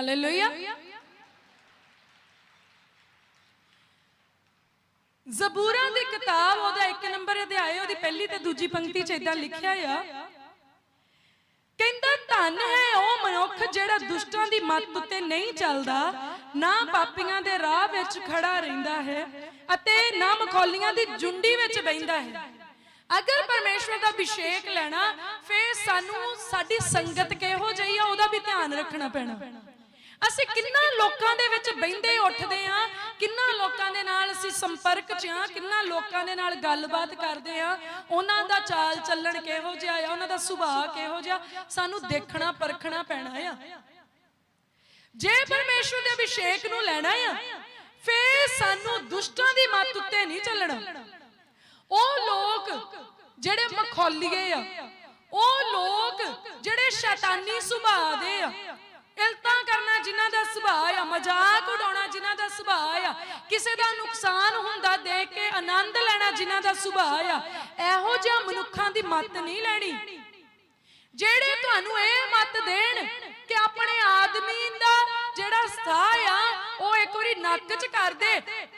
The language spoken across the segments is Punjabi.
ਹਾਲੇਲੂਇਆ ਜ਼ਬੂਰਾਂ ਦੀ ਕਿਤਾਬ, ਉਹਦਾ ਇੱਕ ਨੰਬਰ ਅਧਿਆਇ ਉਹਦੀ ਪਹਿਲੀ ਤੇ ਦੂਜੀ ਪੰਕਤੀ 'ਚ ਇਦਾਂ ਲਿਖਿਆ ਆ। ਕਹਿੰਦਾ, ਧੰਨ ਹੈ ਉਹ ਮਨੁੱਖ ਜਿਹੜਾ ਦੁਸ਼ਟਾਂ ਦੀ ਮੱਤ ਉੱਤੇ ਨਹੀਂ ਚੱਲਦਾ, ਨਾ ਪਾਪੀਆਂ ਦੇ ਰਾਹ ਵਿੱਚ ਖੜਾ ਰਹਿੰਦਾ ਹੈ ਅਤੇ ਨਾ ਮਖੌਲੀਆਂ ਦੀ ਜੁੰਡੀ ਵਿੱਚ ਬਹਿੰਦਾ ਹੈ। ਅਗਰ ਪਰਮੇਸ਼ਵਰ ਦਾ ਅਭਿਸ਼ੇਕ ਲੈਣਾ, ਫੇਰ ਸਾਨੂੰ ਸਾਡੀ ਸੰਗਤ ਕਿਹੋ ਜਿਹੀ ਆ, ਉਹਦਾ ਵੀ ਧਿਆਨ ਰੱਖਣਾ ਪੈਣਾ। ਅਸੀਂ ਕਿੰਨਾ ਲੋਕਾਂ ਦੇ ਵਿੱਚ ਬਹਿੰਦੇ ਉੱਠਦੇ ਆ ਕਿੰਨਾ ਲੋਕਾਂ ਦੇ ਨਾਲ ਅਸੀਂ ਸੰਪਰਕ 'ਚ ਆ ਕਿੰਨਾ ਲੋਕਾਂ ਦੇ ਨਾਲ ਗੱਲਬਾਤ ਕਰਦੇ ਆ ਉਹਨਾਂ ਦਾ ਚਾਲ ਚੱਲਣ ਕਿਹੋ ਜਿਹਾ ਆ, ਉਹਨਾਂ ਦਾ ਸੁਭਾਅ ਕਿਹੋ ਜਿਹਾ, ਸਾਨੂੰ ਦੇਖਣਾ ਪਰਖਣਾ ਪੈਣਾ ਆ। ਜੇ ਪਰਮੇਸ਼ਵਰ ਦੇ ਅਭਿਸ਼ੇਕ ਨੂੰ ਲੈਣਾ ਆ, ਫੇਰ ਸਾਨੂੰ ਦੁਸ਼ਟਾਂ ਦੀ ਮੱਤ ਉੱਤੇ ਨਹੀਂ ਚੱਲਣਾ। ਉਹ ਲੋਕ ਜਿਹੜੇ ਮਖੌਲੀਏ ਆ, ਉਹ ਲੋਕ ਜਿਹੜੇ ਸ਼ੈਤਾਨੀ ਸੁਭਾਅ ਦੇ ਆ ਇਲਤਾਂ ਕਰਨਾ ਜਿਨ੍ਹਾਂ ਦਾ ਸੁਭਾਅ ਆ, ਮਜ਼ਾਕ ਉਡਾਉਣਾ ਜਿਨ੍ਹਾਂ ਦਾ ਸੁਭਾਅ ਆ, ਕਿਸੇ ਦਾ ਨੁਕਸਾਨ ਹੁੰਦਾ ਦੇਖ ਕੇ ਆਨੰਦ ਲੈਣਾ ਜਿਨ੍ਹਾਂ ਦਾ ਸੁਭਾਅ ਆ, ਇਹੋ ਜਿਹਾ ਮਨੁੱਖਾਂ ਦੀ ਮੱਤ ਨਹੀਂ ਲੈਣੀ। ਜਿਹੜੇ ਤੁਹਾਨੂੰ ਇਹ ਮੱਤ ਦੇਣ ਕਿ ਆਪਣੇ ਆਦਮੀ ਦਾ ਜਿਹੜਾ ਸਥਾਹ ਆ, ਉਹ ਇੱਕ ਵਾਰੀ ਨੱਕ 'ਚ ਕਰ ਦੇ,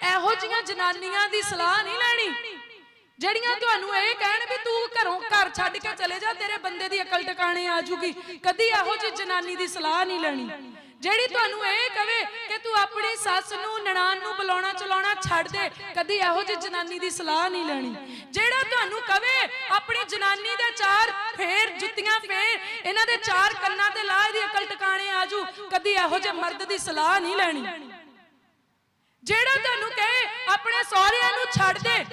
ਇਹੋ ਜੀਆਂ ਜਨਾਨੀਆਂ ਦੀ ਸਲਾਹ ਨਹੀਂ ਲੈਣੀ। ਜਿਹੜੀਆਂ ਤੁਹਾਨੂੰ ਇਹ ਕਹਿਣ ਵੀ ਤੂੰ ਘਰੋਂ ਘਰ ਛੱਡ ਕੇ ਚਲੇ ਜਾ, ਤੇਰੇ ਬੰਦੇ ਦੀ ਅਕਲ ਟਿਕਾਣੇ ਆ ਜੂਗੀ ਕਦੀ ਇਹੋ ਜਿਹੀ ਜਨਾਨੀ ਦੀ ਸਲਾਹ ਨਹੀਂ ਲੈਣੀ। ਜਿਹੜੀ ਤੁਹਾਨੂੰ ਇਹ ਕਵੇ ਕਿ ਤੂੰ ਆਪਣੀ ਸੱਸ ਨੂੰ ਨਨਾਣ ਨੂੰ ਬੁਲਾਉਣਾ, ਚਲਾਉਣਾ ਛੱਡ ਦੇ, ਕਦੀ ਇਹੋ ਜਿਹੀ ਜਨਾਨੀ ਦੀ ਸਲਾਹ ਨਹੀਂ ਲੈਣੀ। ਜਿਹੜਾ ਤੁਹਾਨੂੰ ਕਵੇ ਆਪਣੀ ਜਨਾਨੀ ਦੇ ਚਾਰ ਫੇਰ, ਜੁੱਤੀਆਂ ਫੇਰ, ਇਹਨਾਂ ਦੇ ਚਾਰ ਕੰਨਾਂ ਤੇ ਲਾ, ਇਹਦੀ ਅਕਲ ਟਿਕਾਣੇ ਆਜੂ ਕਦੀ ਇਹੋ ਜਿਹੇ ਮਰਦ ਦੀ ਸਲਾਹ ਨਹੀਂ ਲੈਣੀ। ਜਿਹੜਾ ਤੁਹਾਨੂੰ ਕਹੇ, ਆਪਣੇ ਸਹੁਰਿਆਂ ਨੂੰ ਛੱਡ ਦੇ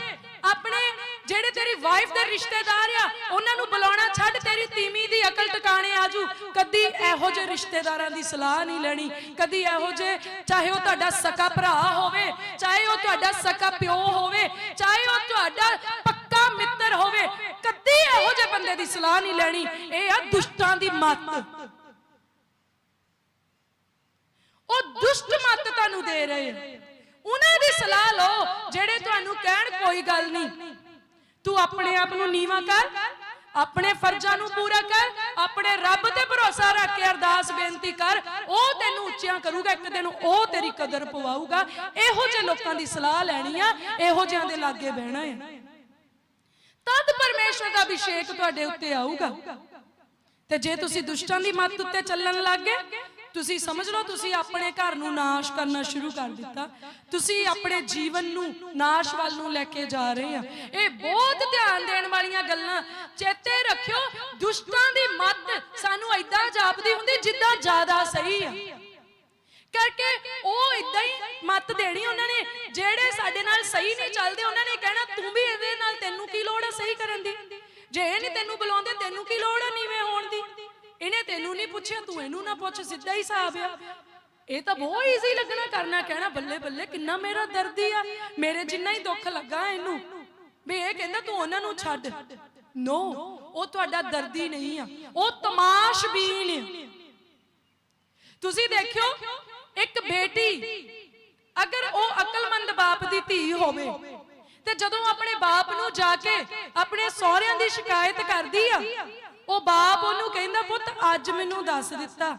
ਆਪਣੇ ਜਿਹੜੇ ਤੇਰੀ ਵਾਈਫ ਦੇ ਰਿਸ਼ਤੇਦਾਰ ਆ, ਉਹਨਾਂ ਨੂੰ ਬੁਲਾਉਣਾ ਛੱਡ, ਤੇਰੀ ਤੀਮੀ ਦੀ ਅਕਲ ਟਿਕਾਣੇ ਆਜੂ। ਕਦੀ ਇਹੋ ਜਿਹੇ ਰਿਸ਼ਤੇਦਾਰਾਂ ਦੀ ਸਲਾਹ ਨਹੀਂ ਲੈਣੀ, ਕਦੀ ਇਹੋ ਜਿਹੇ, ਚਾਹੇ ਉਹ ਤੁਹਾਡਾ ਸਕਾ ਭਰਾ ਹੋਵੇ, ਚਾਹੇ ਉਹ ਤੁਹਾਡਾ ਸਕਾ ਪਿਓ ਹੋਵੇ, ਚਾਹੇ ਉਹ ਤੁਹਾਡਾ ਪੱਕਾ ਮਿੱਤਰ ਹੋਵੇ, ਕਦੀ ਇਹੋ ਜਿਹੇ ਬੰਦੇ ਦੀ ਸਲਾਹ ਨਹੀਂ ਲੈਣੀ। ਇਹ ਆ ਦੁਸ਼ਟਾਂ ਦੀ ਮੱਤ। ਉਹ ਦੁਸ਼ਟ ਮੱਤ ਤੁਹਾਨੂੰ ਦੇ ਰਹੇ ਉਹਨਾਂ ਦੀ ਸਲਾਹ ਲਓ, ਜਿਹੜੇ ਤੁਹਾਨੂੰ ਕਹਿਣ, ਕੋਈ ਗੱਲ ਨਹੀਂ। ਤੂੰ ਆਪਣੇ ਆਪ ਨੂੰ ਨੀਵਾ ਕਰ, ਆਪਣੇ ਫਰਜ਼ਾਂ ਨੂੰ ਪੂਰਾ ਕਰ, ਆਪਣੇ ਰੱਬ ਤੇ ਭਰੋਸਾ ਰੱਖ ਕੇ ਅਰਦਾਸ ਬੇਨਤੀ ਕਰ। ਉਹ ਤੈਨੂੰ ਉੱਚਿਆਂ ਕਰੂਗਾ, ਇੱਕ ਦਿਨ ਉਹ ਤੇਰੀ ਕਦਰ ਪਵਾਊਗਾ। ਇਹੋ ਜਿਹੇ ਲੋਕਾਂ ਦੀ ਸਲਾਹ ਲੈਣੀ ਆ, ਇਹੋ ਜਿਹਾਂ ਦੇ ਲਾਗੇ ਬਹਿਣਾ ਹੈ ਤਦ ਪਰਮੇਸ਼ਵਰ ਦਾ ਅਭਿਸ਼ੇਕ ਤੁਹਾਡੇ ਉੱਤੇ ਆਊਗਾ। ਤੇ ਜੇ ਤੁਸੀਂ ਦੁਸ਼ਟਾਂ ਦੀ ਮੱਤ ਉੱਤੇ ਚੱਲਣ ਲੱਗ ਗਏ ਤੁਸੀਂ ਸਮਝ ਲਓ, ਤੁਸੀਂ ਆਪਣੇ ਘਰ ਨੂੰ ਨਾਸ਼ ਕਰਨਾ ਸ਼ੁਰੂ ਕਰ ਦਿੱਤਾ। ਤੁਸੀਂ ਆਪਣੇ ਜੀਵਨ ਨੂੰ ਨਾਸ਼ ਵੱਲ ਨੂੰ ਲੈ ਕੇ ਜਾ ਰਹੇ ਆ। ਇਹ ਬਹੁਤ ਧਿਆਨ ਦੇਣ ਵਾਲੀਆਂ ਗੱਲਾਂ। ਚੇਤੇ ਰੱਖਿਓ, ਦੁਸ਼ਟਾਂ ਦੀ ਮੱਤ ਸਾਨੂੰ ਐਦਾਂ ਜਾਪਦੀ ਹੁੰਦੀ ਜਿੱਦਾਂ ਜ਼ਿਆਦਾ ਸਹੀ ਆ। ਕਰਕੇ ਉਹ ਇਦਾਂ ਹੀ ਮੱਤ ਦੇਣੀ ਉਹਨਾਂ ਨੇ, ਜਿਹੜੇ ਸਾਡੇ ਨਾਲ ਸਹੀ ਨਹੀਂ ਚੱਲਦੇ, ਉਹਨਾਂ ਨੇ ਕਹਿਣਾ, ਤੂੰ ਵੀ ਇਹਦੇ ਨਾਲ ਤੈਨੂੰ ਕੀ ਲੋੜ ਹੈ ਸਹੀ ਕਰਨ ਦੀ? ਜੇ ਇਹ ਨਹੀਂ ਤੈਨੂੰ ਬੁਲਾਉਂਦੇ, ਤੈਨੂੰ ਕੀ ਲੋੜ ਹੈ ਨੀਵੇਂ ਹੋਣ ਦੀ? ਇਹਨੇ ਤੈਨੂੰ ਨਹੀਂ ਪੁੱਛਿਆ, ਤੂੰ ਇਹਨੂੰ ਨਾ ਪੁੱਛ, ਸਿੱਧਾ ਹੀ ਹਿਸਾਬ ਆ। ਇਹ ਤਾਂ ਬਹੁਤ ਈਜ਼ੀ ਲੱਗਣਾ ਕਰਨਾ, ਕਹਿਣਾ ਬੱਲੇ ਬੱਲੇ, ਕਿੰਨਾ ਮੇਰਾ ਦਰਦੀ ਆ, ਮੇਰੇ ਜਿੰਨਾ ਹੀ ਦੁੱਖ ਲੱਗਾ ਇਹਨੂੰ। ਵੀ ਇਹ ਕਹਿੰਦਾ ਤੂੰ ਉਹਨਾਂ ਨੂੰ ਛੱਡ। ਨੋ ਉਹ ਤੁਹਾਡਾ ਦਰਦੀ ਨਹੀਂ ਆ, ਉਹ ਤਮਾਸ਼ਬੀਨ ਆ। ਤੁਸੀਂ ਦੇਖਿਓ, ਇੱਕ ਬੇਟੀ, ਅਗਰ ਉਹ ਅਕਲਮੰਦ ਬਾਪ ਦੀ ਧੀ ਹੋਵੇ, ਤੇ ਜਦੋਂ ਆਪਣੇ ਬਾਪ ਨੂੰ ਜਾ ਕੇ ਆਪਣੇ ਸਹੁਰਿਆਂ ਦੀ ਸ਼ਿਕਾਇਤ ਕਰਦੀ ਆ ਉਹ ਬਾਪ ਉਹਨੂੰ ਕਹਿੰਦਾ, ਪੁੱਤ, ਅੱਜ ਮੈਨੂੰ ਦੱਸ ਦਿੱਤਾ।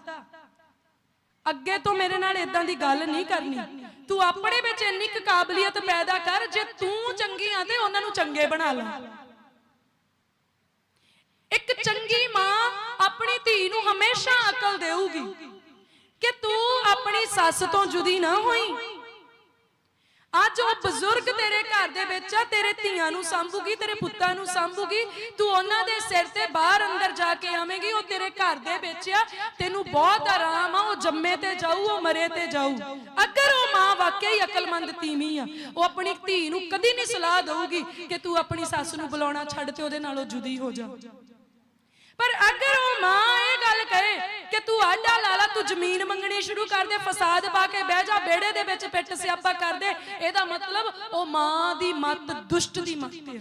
ਅੱਗੇ ਤੋਂ ਮੇਰੇ ਨਾਲ ਇਦਾਂ ਦੀ ਗੱਲ ਨਹੀਂ ਕਰਨੀ। ਤੂੰ ਆਪਣੇ ਵਿੱਚ ਇੰਨੀ ਕੁ ਕਾਬਲੀਅਤ ਪੈਦਾ ਕਰ, ਜੇ ਤੂੰ ਚੰਗੀ ਆ ਤੇ ਉਹਨਾਂ ਨੂੰ ਚੰਗੇ ਬਣਾ ਲੈ। ਇੱਕ ਚੰਗੀ ਮਾਂ ਆਪਣੀ ਧੀ ਨੂੰ ਹਮੇਸ਼ਾ ਅਕਲ ਦੇਊਗੀ ਕਿ ਤੂੰ ਆਪਣੀ ਸੱਸ ਤੋਂ ਜੁਦੀ ਨਾ ਹੋਈ। ਅੱਜ ਉਹ ਬਜ਼ੁਰਗ ਤੇਰੇ ਘਰ ਦੇ ਵਿੱਚ ਆ, ਤੇਰੇ ਧੀਆਂ ਨੂੰ ਸੰਭੂਗੀ, ਤੇਰੇ ਪੁੱਤਾਂ ਨੂੰ ਸੰਭੂਗੀ। ਤੂੰ ਉਹਨਾਂ ਦੇ ਸਿਰ ਤੇ ਬਾਹਰ ਅੰਦਰ ਜਾ ਕੇ ਆਵੇਂਗੀ, ਉਹ ਤੇਰੇ ਘਰ ਦੇ ਵਿੱਚ ਆ। ਤੈਨੂੰ ਬਹੁਤ ਆਰਾਮ ਆ, ਉਹ ਜੰਮੇ ਤੇ ਜਾਊ, ਉਹ ਮਰੇ ਤੇ ਜਾਊ। ਅਗਰ ਉਹ ਮਾਂ ਵਾਕਈ ਅਕਲਮੰਦ ਤੀਵੀਂ ਆ, ਉਹ ਆਪਣੀ ਧੀ ਨੂੰ ਕਦੀ ਨਹੀਂ ਸਲਾਹ ਦੇਊਗੀ ਕਿ ਤੂੰ ਆਪਣੀ ਸੱਸ ਨੂੰ ਬੁਲਾਉਣਾ ਛੱਡ ਤੇ ਉਹਦੇ ਨਾਲੋਂ ਜੁਦੀ ਹੋ ਜਾ। ਪਰ ਅਗਰ ਉਹ ਮਾਂ ਇਹ ਗੱਲ ਕਹੇ ਕਿ ਤੂੰ ਆਡਾ ਲਾਲਾ ਤੂੰ ਜ਼ਮੀਨ ਮੰਗਣੀ ਸ਼ੁਰੂ ਕਰ ਦੇ, ਫਸਾਦ ਪਾ ਕੇ ਬਹਿ ਜਾ ਬੇੜੇ ਦੇ ਵਿੱਚ ਪਿੱਟ ਸਿਆਪਾ ਕਰ ਦੇ। ਇਹਦਾ ਮਤਲਬ ਉਹ ਮਾਂ ਦੀ ਮੱਤ, ਦੁਸ਼ਟ ਦੀ ਮੱਤ ਹੈ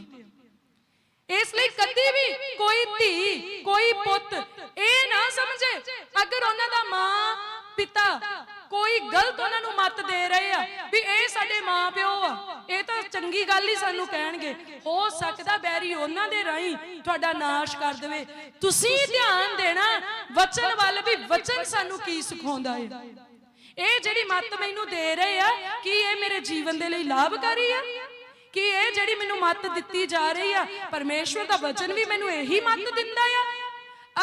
ਇਸ ਲਈ ਕਦੀ ਵੀ ਕੋਈ ਧੀ, ਕੋਈ ਪੁੱਤ ਇਹ ਨਾ ਸਮਝੇ, ਅਗਰ ਉਹਨਾਂ ਦਾ ਮਾਂ ਪਿਤਾ ਕੋਈ ਗਲਤ ਉਹਨਾਂ ਨੂੰ ਮਤ ਦੇ ਰਹੇ ਆ ਵੀ ਇਹ ਸਾਡੇ ਮਾਪਿਓ ਆ। ਇਹ ਤਾਂ ਚੰਗੀ ਗੱਲ ਹੀ ਸਾਨੂੰ ਕਹਿਣਗੇ। ਹੋ ਸਕਦਾ ਬੈਰੀ ਉਹਨਾਂ ਦੇ ਰਾਹੀਂ ਤੁਹਾਡਾ ਨਾਸ਼ ਕਰ ਦੇਵੇ। ਤੁਸੀਂ ਧਿਆਨ ਦੇਣਾ, ਵਚਨ ਵੱਲ ਵੀ ਵਚਨ ਸਾਨੂੰ ਕੀ ਸਿਖਾਉਂਦਾ ਹੈ ਇਹ ਜਿਹੜੀ ਮੱਤ ਮੈਨੂੰ ਦੇ ਰਹੇ ਆ, ਕੀ ਇਹ ਮੇਰੇ ਜੀਵਨ ਦੇ ਲਈ ਲਾਭਕਾਰੀ ਆ? ਕਿ ਇਹ ਜਿਹੜੀ ਮੈਨੂੰ ਮੱਤ ਦਿੱਤੀ ਜਾ ਰਹੀ ਆ, ਪਰਮੇਸ਼ਵਰ ਦਾ ਵਚਨ ਵੀ ਮੈਨੂੰ ਇਹੀ ਮੱਤ ਦਿੰਦਾ ਆ?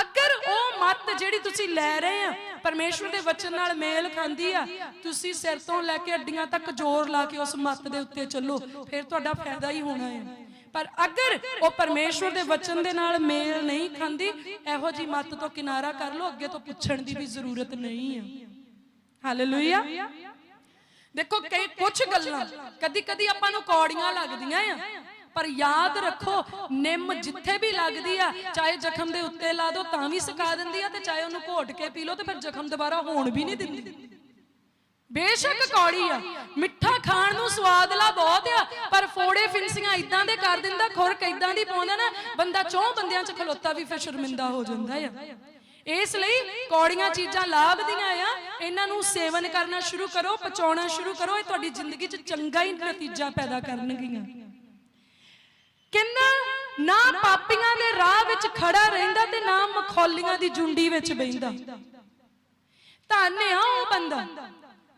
ਅਗਰ ਉਹ ਮੱਤ ਜਿਹੜੀ ਤੁਸੀਂ ਲੈ ਰਹੇ ਆ ਪਰਮੇਸ਼ਵਰ ਦੇ ਵਚਨ ਨਾਲ ਮੇਲ ਖਾਂਦੀ ਆ। ਤੁਸੀਂ ਸਿਰ ਤੋਂ ਲੈ ਕੇ ਅੱਡੀਆਂ ਤੱਕ ਜ਼ੋਰ ਲਾ ਕੇ ਉਸ ਮੱਤ ਦੇ ਉੱਤੇ ਚੱਲੋ। ਫਿਰ ਤੁਹਾਡਾ ਫਾਇਦਾ ਹੀ ਹੋਣਾ ਹੈ। ਪਰ ਅਗਰ ਉਹ ਪਰਮੇਸ਼ਵਰ ਦੇ ਵਚਨ ਦੇ ਨਾਲ ਮੇਲ ਨਹੀਂ ਖਾਂਦੀ, ਇਹੋ ਜੀ ਮੱਤ ਤੋਂ ਕਿਨਾਰਾ ਕਰ ਲਓ। ਅੱਗੇ ਤੋਂ ਪੁੱਛਣ ਦੀ ਵੀ ਜ਼ਰੂਰਤ ਨਹੀਂ ਹੈ ਹਾਲੇਲੂਇਆ ਦੇਖੋ, ਕਈ ਕੁਝ ਗੱਲਾਂ ਕਦੀ ਕਦੀ ਆਪਾਂ ਨੂੰ ਕੌੜੀਆਂ ਲੱਗਦੀਆਂ ਆ। ਪਰ ਯਾਦ ਰੱਖੋ, ਨਿੰਮ ਜਿੱਥੇ ਵੀ ਲੱਗਦੀ ਆ, ਚਾਹੇ ਜ਼ਖਮ ਦੇ ਉੱਤੇ ਲਾ ਦਿਓ ਤਾਂ ਵੀ ਸੁਕਾ ਦਿੰਦੀ ਆ ਤੇ ਚਾਹੇ ਉਹਨੂੰ ਘੋਟ ਕੇ ਪੀ ਲਓ ਤੇ ਫਿਰ ਜ਼ਖਮ ਦੁਬਾਰਾ ਹੋਣ ਵੀ ਨਹੀਂ ਦਿੰਦੀ। ਬੇਸ਼ੱਕ ਕੌੜੀ ਆ, ਮਿੱਠਾ ਖਾਣ ਨੂੰ ਸਵਾਦਲਾ ਬਹੁਤ ਆ, ਪਰ ਫੋੜੇ ਫਿੰਸੀਆਂ ਇਦਾਂ ਦੇ ਕਰ ਦਿੰਦਾ ਖੁਰਕ ਇਦਾਂ ਦੀ ਪਾਉਂਦਾ ਨਾ, ਬੰਦਾ ਚੋਂ ਬੰਦਿਆਂ 'ਚ ਖਲੋਤਾ ਵੀ ਫਿਰ ਸ਼ਰਮਿੰਦਾ ਹੋ ਜਾਂਦਾ ਆ। ਇਸ ਲਈ ਕੌੜੀਆਂ ਚੀਜ਼ਾਂ ਲਾਭਦੀਆਂ ਆ, ਇਹਨਾਂ ਨੂੰ ਸੇਵਨ ਕਰਨਾ ਸ਼ੁਰੂ ਕਰੋ, ਪਚਾਉਣਾ ਸ਼ੁਰੂ ਕਰੋ, ਇਹ ਤੁਹਾਡੀ ਜ਼ਿੰਦਗੀ 'ਚ ਚੰਗਾ ਹੀ ਨਤੀਜਾ ਪੈਦਾ ਕਰਨਗੀਆਂ। ਕਿੰਨਾ ਨਾ ਪਾਪੀਆਂ ਦੇ ਰਾਹ ਵਿੱਚ ਖੜਾ ਰਹਿੰਦਾ ਤੇ ਨਾ ਮਖੌਲੀਆਂ ਦੀ ਜੁੰਡੀ ਵਿੱਚ ਬੈਂਦਾ ਧੰਨ ਆ ਉਹ ਬੰਦਾ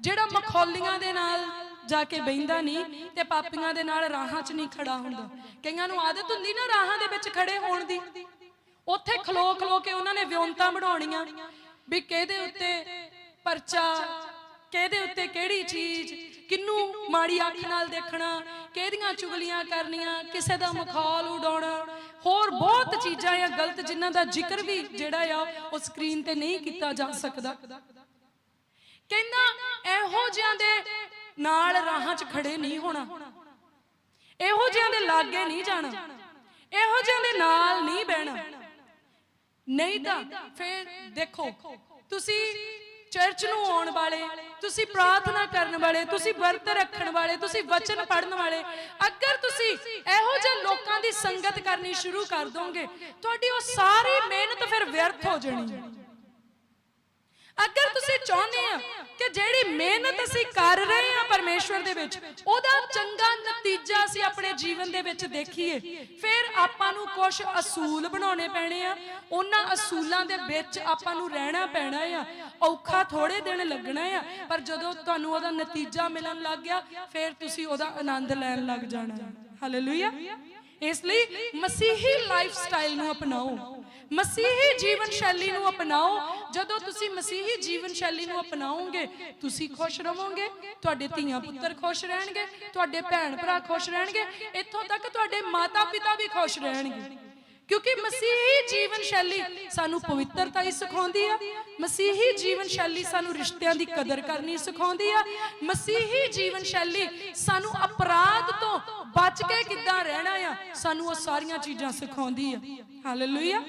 ਜਿਹੜਾ ਮਖੌਲੀਆਂ ਦੇ ਨਾਲ ਜਾ ਕੇ ਬੈਂਦਾ ਨਹੀਂ ਤੇ ਪਾਪੀਆਂ ਦੇ ਨਾਲ ਰਾਹਾਂ 'ਚ ਨਹੀਂ ਖੜਾ ਹੁੰਦਾ। ਕਈਆਂ ਨੂੰ ਆਦਤ ਹੁੰਦੀ ਨਾ ਰਾਹਾਂ ਦੇ ਵਿੱਚ ਖੜੇ ਹੋਣ ਦੀ। ਉੱਥੇ ਖਲੋ ਖਲੋ ਕੇ ਉਹਨਾਂ ਨੇ ਵਿਉਂਤਾਂ ਬਣਾਉਣੀਆਂ ਵੀ ਕਿਹਦੇ ਉੱਤੇ ਪਰਚਾ, ਕਿਹਦੇ ਉੱਤੇ ਕਿਹੜੀ ਚੀਜ਼ ਕਿੰਨੂੰ ਮਾੜੀ ਅੱਖ ਨਾਲ ਦੇਖਣਾ ਕਿਹਦੀਆਂ ਚੁਗਲੀਆਂ ਕਰਨੀਆਂ, ਕਿਸੇ ਦਾ ਮਖੌਲ ਉਡਾਉਣਾ। ਹੋਰ ਬਹੁਤ ਚੀਜ਼ਾਂ ਆ ਗਲਤ ਜਿਨ੍ਹਾਂ ਦਾ ਜ਼ਿਕਰ ਵੀ ਜਿਹੜਾ ਆ, ਉਹ ਸਕਰੀਨ ਤੇ ਨਹੀਂ ਕੀਤਾ ਜਾ ਸਕਦਾ। ਕਹਿੰਦਾ, ਇਹੋ ਜਿਹਾਂ ਦੇ ਨਾਲ ਰਾਹਾਂ 'ਚ ਖੜੇ ਨਹੀਂ ਹੋਣਾ। ਇਹੋ ਜਿਹਾਂ ਦੇ ਲਾਗੇ ਨਹੀਂ ਜਾਣਾ। ਇਹੋ ਜਿਹਾਂ ਦੇ ਨਾਲ ਨਹੀਂ ਬਹਿਣਾ। ਨਹੀਂ ਤਾਂ ਫਿਰ ਦੇਖੋ, ਤੁਸੀਂ ਚਰਚ ਨੂੰ ਆਉਣ ਵਾਲੇ, ਤੁਸੀਂ ਪ੍ਰਾਰਥਨਾ ਕਰਨ ਵਾਲੇ, ਤੁਸੀਂ ਵਰਤ ਰੱਖਣ ਵਾਲੇ, ਤੁਸੀਂ ਵਚਨ ਪੜਨ ਵਾਲੇ, ਅਗਰ ਤੁਸੀਂ ਇਹੋ ਜਿਹੇ ਲੋਕਾਂ ਦੀ ਸੰਗਤ ਕਰਨੀ ਸ਼ੁਰੂ ਕਰ ਦੋਗੇ, ਤੁਹਾਡੀ ਉਹ ਸਾਰੀ ਮਿਹਨਤ ਫਿਰ ਵਿਅਰਥ ਹੋ ਜਾਣੀ। ਹੈ ਅਗਰ ਤੁਸੀਂ ਚਾਹੁੰਦੇ ਆ ਕਿ ਜਿਹੜੀ ਮਿਹਨਤ ਅਸੀਂ ਕਰ ਰਹੇ ਆ ਪਰਮੇਸ਼ਵਰ ਦੇ ਵਿੱਚ ਉਹਦਾ ਚੰਗਾ ਨਤੀਜਾ ਅਸੀਂ ਆਪਣੇ ਜੀਵਨ ਦੇ ਵਿੱਚ ਦੇਖੀਏ। ਫਿਰ ਆਪਾਂ ਨੂੰ ਕੁਝ ਅਸੂਲ ਬਣਾਉਣੇ ਪੈਣੇ ਆ। ਉਹਨਾਂ ਅਸੂਲਾਂ ਦੇ ਵਿੱਚ ਆਪਾਂ ਨੂੰ ਰਹਿਣਾ ਪੈਣਾ ਆ। ਔਖਾ ਥੋੜੇ ਦਿਨ ਲੱਗਣਾ ਆ ਪਰ ਜਦੋਂ ਤੁਹਾਨੂੰ ਉਹਦਾ ਨਤੀਜਾ ਮਿਲਣ ਲੱਗ ਗਿਆ ਫਿਰ ਤੁਸੀਂ ਉਹਦਾ ਆਨੰਦ ਲੈਣ ਲੱਗ ਜਾਣਾ। ਹਾਲੇਲੂਇਆ ਇਸ ਲਈ ਮਸੀਹੀ ਲਾਈਫ ਸਟਾਈਲ ਨੂੰ ਅਪਣਾਓ। ਮਸੀਹੀ ਜੀਵਨ ਸ਼ੈਲੀ ਨੂੰ ਅਪਣਾਓ ਜਦੋਂ ਤੁਸੀਂ ਮਸੀਹੀ ਜੀਵਨ ਸ਼ੈਲੀ ਨੂੰ ਅਪਣਾਓਗੇ, ਤੁਸੀਂ ਖੁਸ਼ ਰਹੋਗੇ ਤੁਹਾਡੇ ਧੀਆਂ ਪੁੱਤਰ ਖੁਸ਼ ਰਹਿਣਗੇ, ਤੁਹਾਡੇ ਭੈਣ ਭਰਾ ਖੁਸ਼ ਰਹਿਣਗੇ, ਇੱਥੋਂ ਤੱਕ ਤੁਹਾਡੇ ਮਾਤਾ ਪਿਤਾ ਵੀ ਖੁਸ਼ ਰਹਿਣਗੇ। ਕਿਉਂਕਿ ਮਸੀਹੀ ਜੀਵਨ ਸ਼ੈਲੀ ਸਾਨੂੰ ਪਵਿੱਤਰਤਾ ਹੀ ਸਿਖਾਉਂਦੀ ਆ, ਮਸੀਹੀ ਜੀਵਨ ਸ਼ੈਲੀ ਸਾਨੂੰ ਰਿਸ਼ਤਿਆਂ ਦੀ ਕਦਰ ਕਰਨੀ ਸਿਖਾਉਂਦੀ ਆ, ਮਸੀਹੀ ਜੀਵਨ ਸ਼ੈਲੀ ਸਾਨੂੰ ਅਪਰਾਧ ਤੋਂ ਬਚ ਕੇ ਕਿੱਦਾਂ ਰਹਿਣਾ ਆ, ਸਾਨੂੰ ਉਹ ਸਾਰੀਆਂ ਚੀਜ਼ਾਂ ਸਿਖਾਉਂਦੀ ਆ। ਹਾਲੇਲੂਇਆ